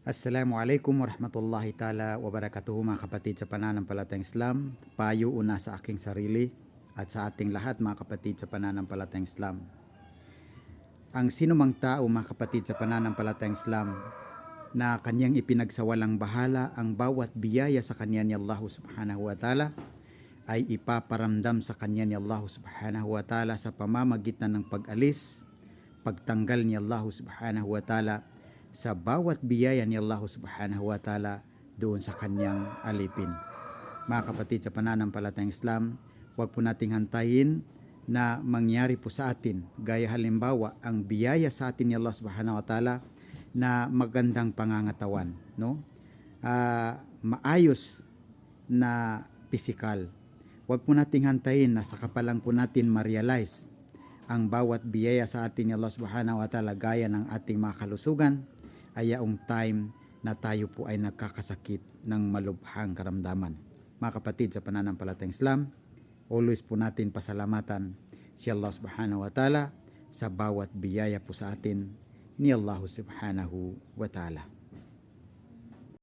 Assalamualaikum warahmatullahi ta'ala wabarakatuh mga kapatid sa pananampalatayang Islam. Payo una sa aking sarili at sa ating lahat mga kapatid sa pananampalatayang Islam. Ang sinumang tao mga kapatid sa pananampalatayang Islam na kanyang ipinagsawalang bahala ang bawat biyaya sa kanya ni Allah subhanahu wa ta'ala ay ipaparamdam sa kanya ni Allah subhanahu wa ta'ala sa pamamagitan ng pag-alis, pagtanggal ni Allah subhanahu wa ta'ala sa bawat biyaya ni Allah subhanahu wa ta'ala doon sa kanyang alipin. Mga kapatid sa pananampalatayang Islam, huwag po nating hantayin na mangyari po sa atin. Gaya halimbawa, ang biyaya sa atin ni Allah subhanahu wa ta'ala na magandang pangangatawan. No? Ah, maayos na pisikal. Huwag po nating hantayin na saka pa lang po natin ma-realize ang bawat biyaya sa atin ni Allah subhanahu wa ta'ala gaya ng ating mga kalusugan ay yaong time na tayo po ay nagkakasakit ng malubhang karamdaman. Mga kapatid sa pananampalatayang Islam, always po natin pasalamatan si Allah subhanahu wa ta'ala sa bawat biyaya po sa atin ni Allah subhanahu wa ta'ala.